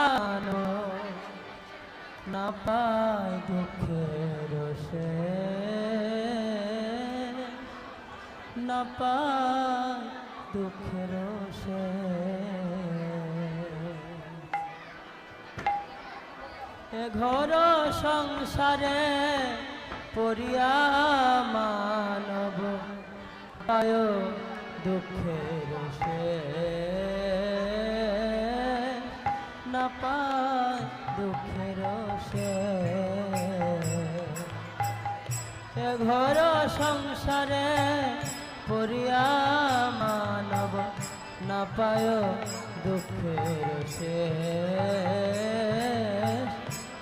জানো, না পায় দুঃখের সে না পায় দুঃখের সে এ ঘর সংসারে পরিয়া মানব পায় দুঃখের সে না পায় দুঃখের সে। ঘর সংসারে পরিয়া মানব না পায় দুঃখের সে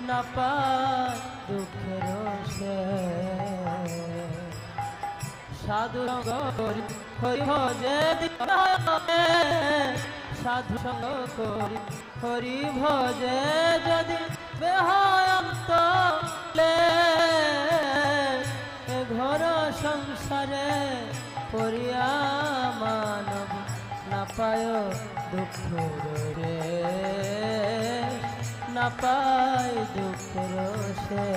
না পায় দুঃখের সে সাধু করি হরি দিতে সাধু করি, হরি ভজে যদি বেহয়ন্ত ঘর সংসারে পরিয়া মানব না পায় দুঃখ রে না পায় দুঃখ সে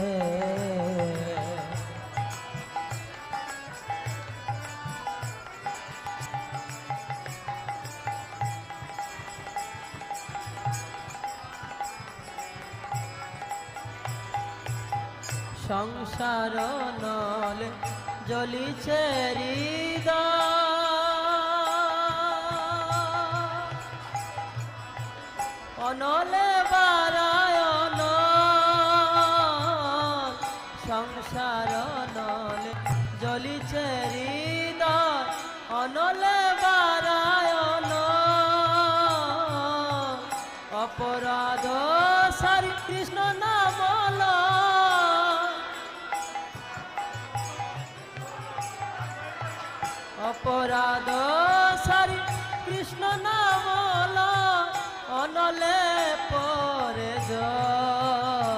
সংসার নলে জ্বলিছে। অনলে বারায়ণ সংসার নলে জ্বলিছে অনলে বারায়ণ অপরাধ সারি কৃষ্ণ নাম অপরাধ, সারি কৃষ্ণ নাম অনলে পরে যায়।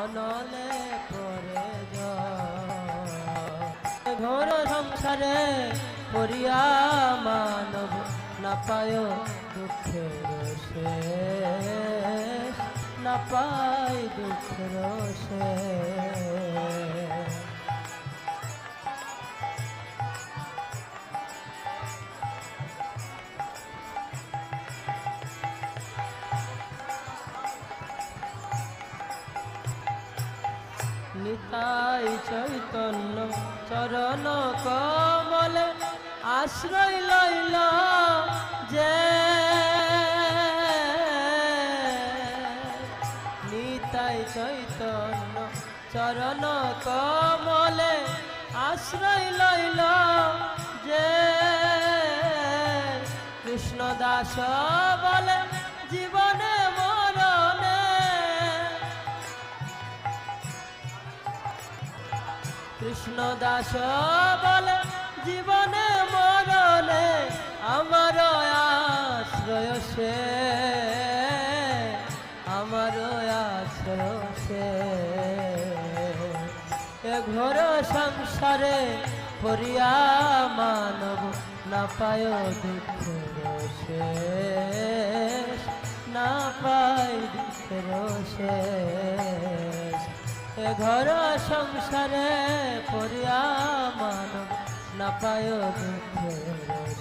অনলে পরে যায়। ঘোর সংসারে পরিয়া মানব না পায় দুঃখের শেষ, না পায় দুঃখের শেষ নিতাই চৈতন্য চরণ কমলে আশ্রয় লইল যে। নিতাই চৈতন্য চরণ কমলে আশ্রয় লইল যে। কৃষ্ণ দাস বলে দাস বলে, জীবনে মরলে আমার আশ্রয় সে, আমার আশ্রয় সে। এ ঘোর সংসারে পরিয়া মানব না পায় দুঃখের শেষ, না পায় দুঃখের শেষ। ঘর সংসারে পরিয়া মানব না পায় দুঃখের